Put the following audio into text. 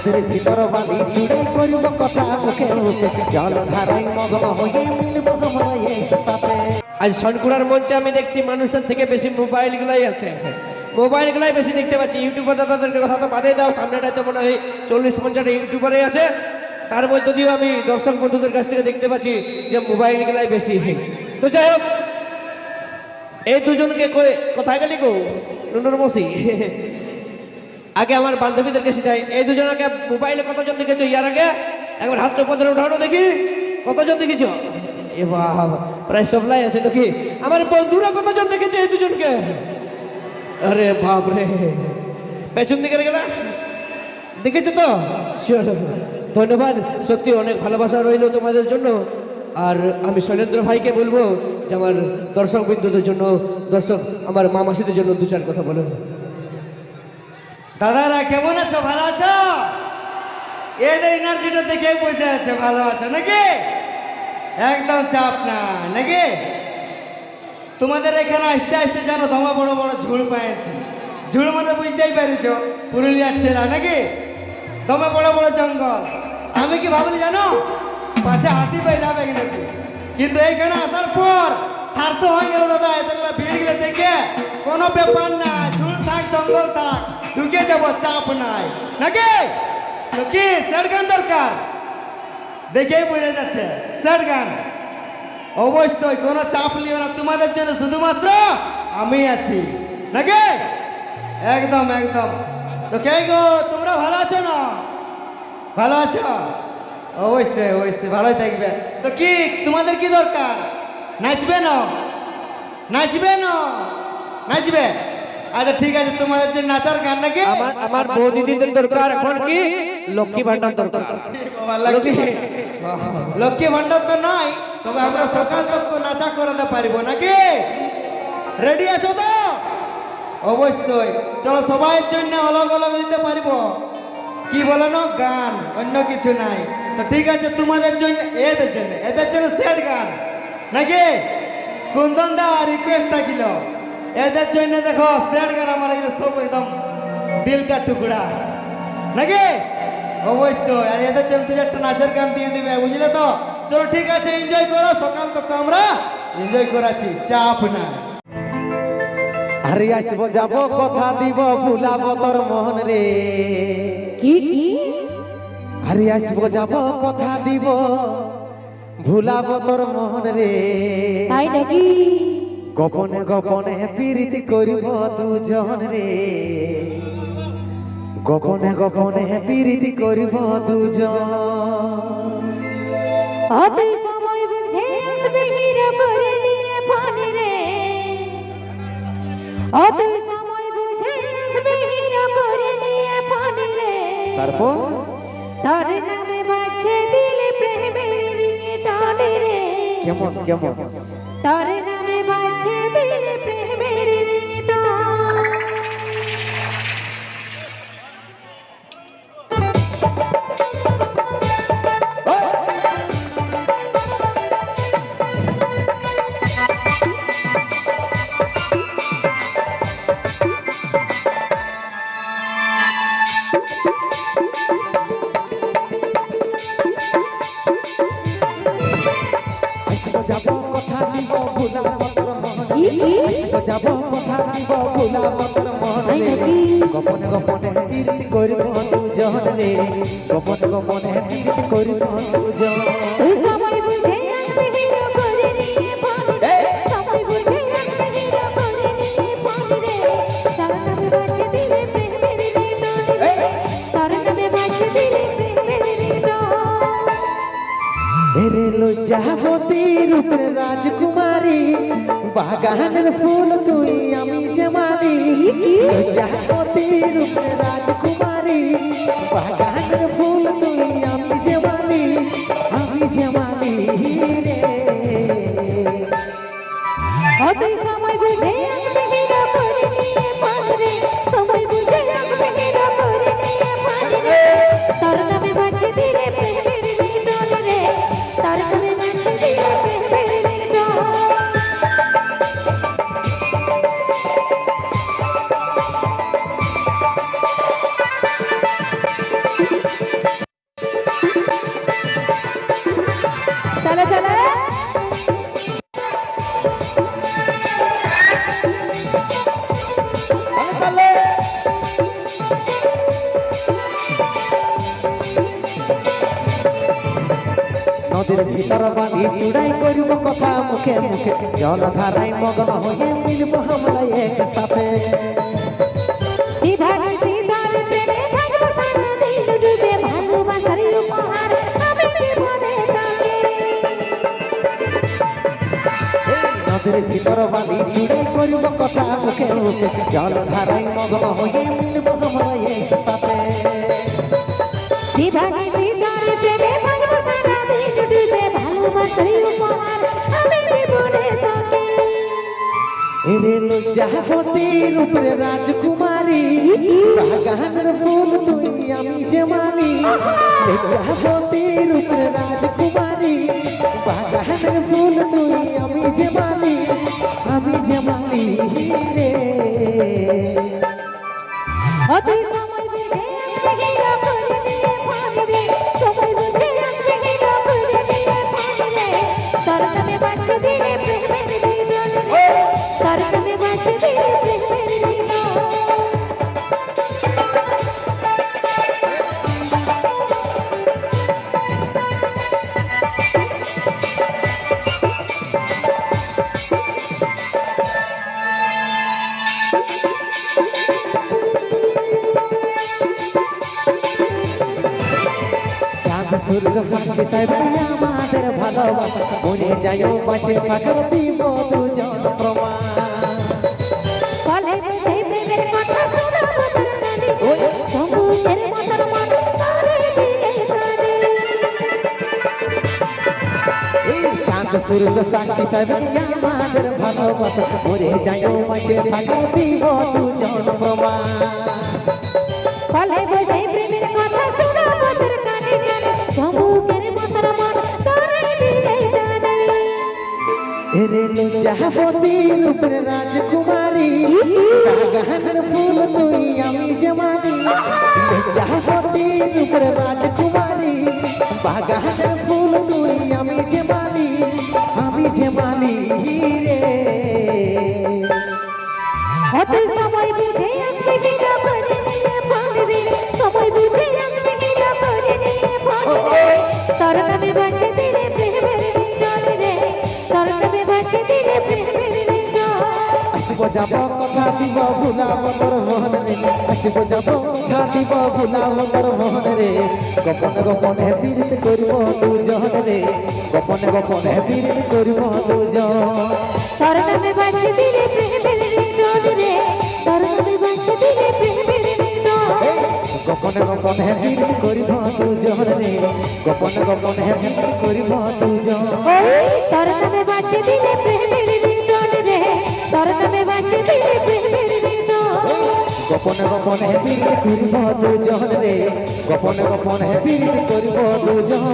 নদীর ভিতর বালি জুড়ে করিব কথা মুখে মুখে। জল মগ্ন হয়ে মিলব একসাথে আজ সনকুড়ার মঞ্চে আমি দেখছি মানুষের থেকে বেশি মোবাইলগুলাই আছে। মোবাইলগুলাই বেশি দেখতে পাচ্ছি। ইউটিউবার দাদাদেরকে কথা তো বাদে দাও সামনেটায় তো মনে হয় চল্লিশ পঞ্চাশটা ইউটিউবারই আছে। তার মধ্যে দিয়েও আমি দর্শক বন্ধুদের কাছ থেকে দেখতে পাচ্ছি যে মোবাইলগুলাই বেশি। তো যাই হোক, এই দুজনকে কোথায় গেলি গো? নুনুর মসি আগে আমার বান্ধবীদেরকে শিখাই। এই দুজনকে মোবাইলে কতজন দেখেছ? ইয়ার আগে? একবার হাতটা পথে উঠানো দেখি। কতজন দেখেছ? এ বাবা, প্রায় সবলাই আছে নাকি? আমার বন্ধুরা কতজন দেখেছে এই দুজনকে? আরে বাপ রে পেছন দিকে গেলা দেখেছ তো? ধন্যবাদ। সত্যি অনেক ভালোবাসা রইল তোমাদের জন্য। আর আমি শৈলেন্দ্র ভাইকে বলব যে আমার দর্শক বিন্দুদের জন্য, দর্শক, আমার মা মাসিদের জন্য দু চার কথা বলো। দাদারা, কেমন আছো? ভালো আছো? এদের এনার্জিটা দেখে বুঝতে আছে ভালো আছো নাকি? একদম চাপ না, নাকি? তোমাদের এখানে আসতে আসতে জানো দমা বড় বড় ঝুল পাইছি। ঝুল মানে বুঝতেই পারিছ, পুরুলিয়ার ছেলা, নাকি? দমে বড় বড় জঙ্গল। আমি কি ভাবলি জানো? পাছে হাতি পাই যাবে নাকি? কিন্তু এইখানে আসার পর সার্থ হয়ে গেল দাদা, এতগুলো ভিড় গেলে দেখে কোনো ব্যাপার না, ঝুল থাক, জঙ্গল থাক। ঢুকে যাব চাপ নাই নাকি কি সেট গান দরকার দেখেই বোঝা যাচ্ছে সেট গান অবশ্যই কোনো চাপ নিও না তোমাদের জন্য শুধুমাত্র আমি আছি নাকি একদম একদম তো কে গো তোমরা ভালো আছো না ভালো আছো অবশ্যই অবশ্যই ভালোই থাকবে তো কি তোমাদের কি দরকার নাচবে না নাচবে না নাচবে আচ্ছা ঠিক আছে তোমাদের যে নাচার গান নাকি? আমার আমার বৌদিদিদের দরকার এখন কি? লক্ষ্মী ভান্ডার দরকার। লক্ষ্মী লক্ষ্মী ভান্ডার তো নাই তবে আমরা সকাল তক নাচা করাতে পারব নাকি? রেডি আছো তো? অবশ্যই। চলো সবাই জন্য অলগ অলগ দিতে পারব। কি বলো না? গান অন্য কিছু নাই। তো ঠিক আছে তোমাদের জন্য এদের জন্য এদের জন্য সেট গান। নাকি? কুন্দন দা রিকোয়েস্ট থাকিল। এদের জন্য দেখো সেট গান আমার এগুলো সব একদম দিল কা টুকরা। নাকি? অবশ্যই। আর এদের জন্য তুই একটা নাচের গান দিয়ে দিবে বুঝলে তো? চলো ঠিক আছে এনজয় করো সকাল তো আমরা এনজয় করাচ্ছি চাপ না। আরে আসব যাব কথা দিব ভুলাব তোর মন রে। কি কি? আরে আসব যাব কথা দিব ভুলাব তোর মন রে। তাই নাকি? গোপনে গোপনে প্রীতি করিব দুজন রে। গোপনে গোপনে প্রীতি করিব দুজন। অত সময় বুঝে আসবে হিরো করে নিয়ে ফোন রে। অত সময় বুঝে আসবে হিরো করে নিয়ে ফোন রে। তারপর? তোর নামে বাজছে দিলে প্রেমের রিংটন রে। কেমন কেমন? তোর যাব কথা দিব ভুলাব তোর মন তাই রে নাকি? গোপনে গোপনে প্রীতি করিব দুজন রে গোপনে গোপনে এরে লজ্জাবতী রূপের রাজকুমারী। বাগানের ফুল তুই আমি যে মানি। লজ্জাবতী রূপের রাজকুমারী। বাগানের ফুল তুই আমি যে মানি। আমি যে মানি রে। অত সময় বুঝে আসবে হিরো করে নিয়ে ফোন নদীর ভিতর বাঁধি চুড়াই করব কথা মুখে মুখে। জল ধারায় মগ্ন হয়ে মিলব আমরা একসাথে। নদীর ভিতর বাঁধি চুড়াই করিব কথা মুখে মুখে। জল ধারাই মগ্ন হয়ে মিলব আমরা একসাথে। দিবানি সিতার প্রেমে থাকব সারাদিন ডুবে ভালোবাসার উপহার। আমি দেব রে তাকে। এরে লজ্জাপতি রূপরে রাজকুমারী বাগানের ফুল তুই আমি যে মানি। লজ্জাপতি রূপরে রাজকুমারী বাগানের ফুল আমি যে মানি আমি অতই সময় সূর্য তাই বলে আমাদের ভালোবাসা মনে যায় বাঁচে থাকো দিব দুজন প্রমাণ সূর্য সাক্ষী তাই আমাদের ভালোবাসা মরে যায় বাঁচে থাকো দিব দুজন প্রমাণ এরে লজ্জাপতি রূপের রাজকুমারী, বাগানের ফুল তুই আমি জমানি লজ্জাপতি রূপের রাজকুমারী, বাগানের ফুল তুই আমি জমানি আমি জমানি রে। সময় বুঝে আসবে হিরো করে নিয়ে পড়বে সময় বুঝে আসবে হিরো করে নিয়ে পড়বে তোর নামে আসিব যাব কথা দিব ভুলাব তোর মোহন রে। আসিব যাব কথা দিব ভুলাব তোর মোহন রে। গোপন গোপন বিরিত করিব দুজন রে। গোপন গোপন বিরিত করিব দুজন। তোর নামে বাঁচে দিলে প্রেমের বিডল রে। তোর নামে বাঁচে দিলে প্রেমের গোপন গোপন বিরিত করিব দুজন রে। গোপন গোপন বিরিত করিব দুজন। তোর নামে বাঁচে দিলে প্রেমের বিডল রে তোর নামে বাঁচে দিলে প্রেমের বিডল গোপন গোপন বিরিত করিব দুজন রে। গোপনে গোপন বিরিত করিব দুজন।